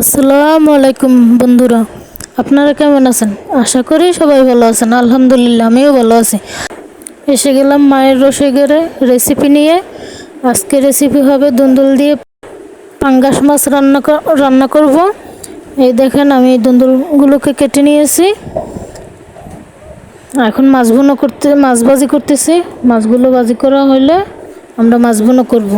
আসসালামু আলাইকুম বন্ধুরা, আপনারা কেমন আছেন? আশা করি সবাই ভালো আছেন, আলহামদুলিল্লাহ আমিও ভালো আছি। এসে গেলাম মায়ের রসেগেরে রেসিপি নিয়ে। আজকে রেসিপি হবে দুন্দুল দিয়ে পাঙ্গাস মাছ রান্না রান্না করব। এই দেখেন আমি দুন্দুলগুলোকে কেটে নিয়েছি। এখন মাছ ভুনো করতে মাছ ভাজি করতেছি। মাছগুলো ভাজি করা হলে আমরা মাছ ভুনো করব।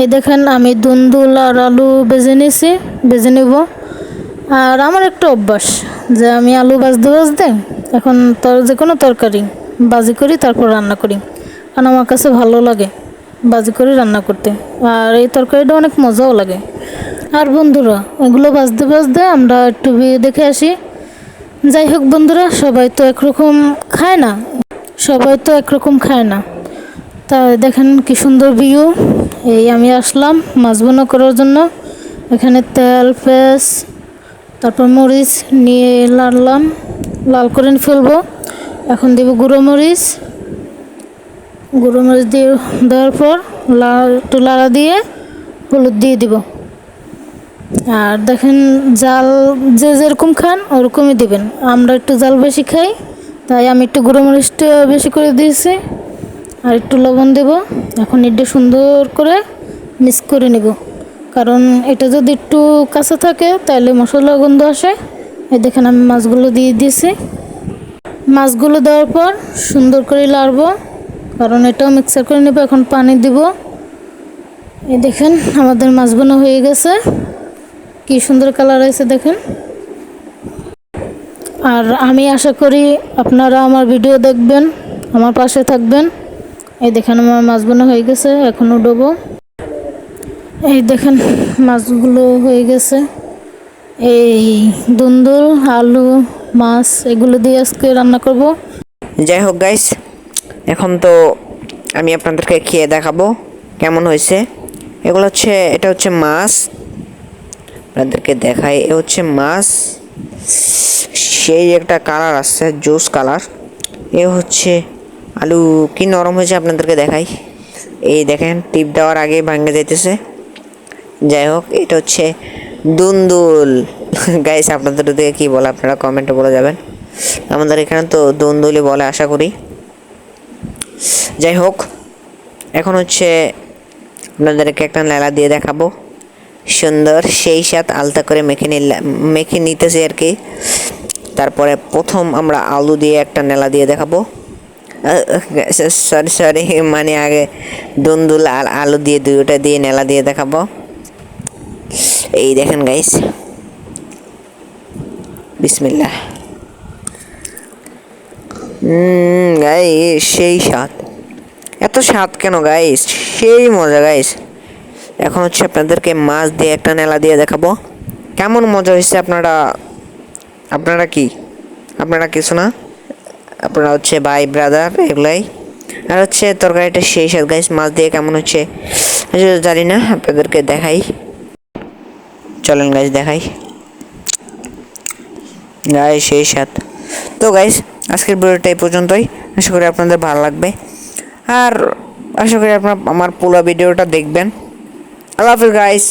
এই দেখেন, আমি দুন্দুল আর আলু বেজে নিয়েছি, বেজে নেব। আর আমার একটা অভ্যাস, যে আমি আলু বাজতে ভাজতে এখন তর, যে কোনো তরকারি বাজি করি, তারপর রান্না করি। কারণ আমার কাছে ভালো লাগে বাজি করে রান্না করতে। আর এই তরকারিটা অনেক মজাও লাগে। আর বন্ধুরা, এগুলো বাজতে বাজতে আমরা একটু দেখে আসি। যাই হোক বন্ধুরা, সবাই তো একরকম খায় না। সবাই তো একরকম খায় না। তা দেখেন কি সুন্দর ভিউ। এই আমি আসলাম মাছ বোনা করার জন্য। এখানে তেল, পেঁয়াজ, তারপর মরিচ নিয়ে লাড়লাম লাল করে ফেলব। এখন দেব গুঁড়ো মরিচ। গুঁড়ো মরিচ দিয়ে দেওয়ার পর লাল, একটু লাড়া দিয়ে হলুদ দিয়ে দিব। আর দেখেন জাল যে যেরকম খান ওরকমই দিবেন। আমরা একটু জাল বেশি খাই, তাই আমি একটু গুঁড়ো মরিচটা বেশি করে দিয়েছি। আর একটু লবণ দেব। এখন এটা সুন্দর করে মিক্স করে নেব। কারণ এটা যদি একটু কাঁচা থাকে, তাহলে মশলা গন্ধ আসে। এই দেখেন আমি মাছগুলো দিয়ে দিয়েছি। মাছগুলো দেওয়ার পর সুন্দর করে লাড়বো। কারণ এটাও মিক্সার করে নেব, এখন পানি দিব। এই দেখেন, আমাদের মাছ বোনা হয়ে গেছে। কি সুন্দর কালার আছে দেখেন। আর আমি আশা করি আপনারা আমার ভিডিও দেখবেন, আমার পাশে থাকবেন। এই দেখেন আমার মাছ বোনা হয়ে গেছে, এখনও ডোবো। এই দেখেন মাছগুলো হয়ে গেছে। এই দুন্দুল, আলু, মাছ, এগুলো দিয়ে আজকে রান্না করব। যাই হোক গাইস এখন তো আমি আপনাদেরকে খেয়ে দেখাবো কেমন হয়েছে। এগুলো হচ্ছে, এটা হচ্ছে মাছ। আপনাদেরকে দেখাই, এ হচ্ছে মাছ। সেই একটা কালার আসছে, জুস কালার। এ হচ্ছে আলু কি নরম হয়েছে আপনাদেরকে দেখাই। এই দেখেন, টিপ দেওয়ার আগে ভাঙে যাইতেছে। যাই হোক, এটা হচ্ছে দুন্দুল। গাইস আপনাদের দিকে কি বলে আপনারা কমেন্টে বলে যাবেন। আমাদের এখানে তো দুন্দুলি বলে, আশা করি। যাই হোক, এখন হচ্ছে আপনাদেরকে একটা নেলা দিয়ে দেখাবো। সুন্দর সেই সাথ আলতা করে মেখে নিলাম মেখে নিতেছি আর কি। তারপরে প্রথম আমরা আলু দিয়ে একটা নেলা দিয়ে দেখাবো। সরি সরি মানে আগে দুন্দুল আর আলু দিয়ে দুইটা দিয়ে নেলা দিয়ে দেখাবো। এই দেখেন গাইস বিসমিল্লাহ। গাইস সেই স্বাদ। এত স্বাদ কেন গাইস সেই মজা গাইস এখন হচ্ছে আপনাদেরকে মাছ দিয়ে একটা নেলা দিয়ে দেখাবো। কেমন মজা হয়েছে আপনারা আপনারা কি? আপনারা কিছু না? আপনারা হচ্ছে ভাই ব্রাদার এগুলাই। আর হচ্ছে তরকারিটা সেই স্বাদ। গাইস মাছ দিয়ে কেমন হচ্ছে? জানি না, আপনাদেরকে দেখাই। চলেন গাইস দেখাই। গাই সেই স্বাদ। তো গাইস আজকের ভিডিওটা এই পর্যন্তই। আশা করি আপনাদের ভালো লাগবে। আর আশা করি আপনার আমার পুরো ভিডিওটা দেখবেন। আল্লাহ হাফিজ গাইস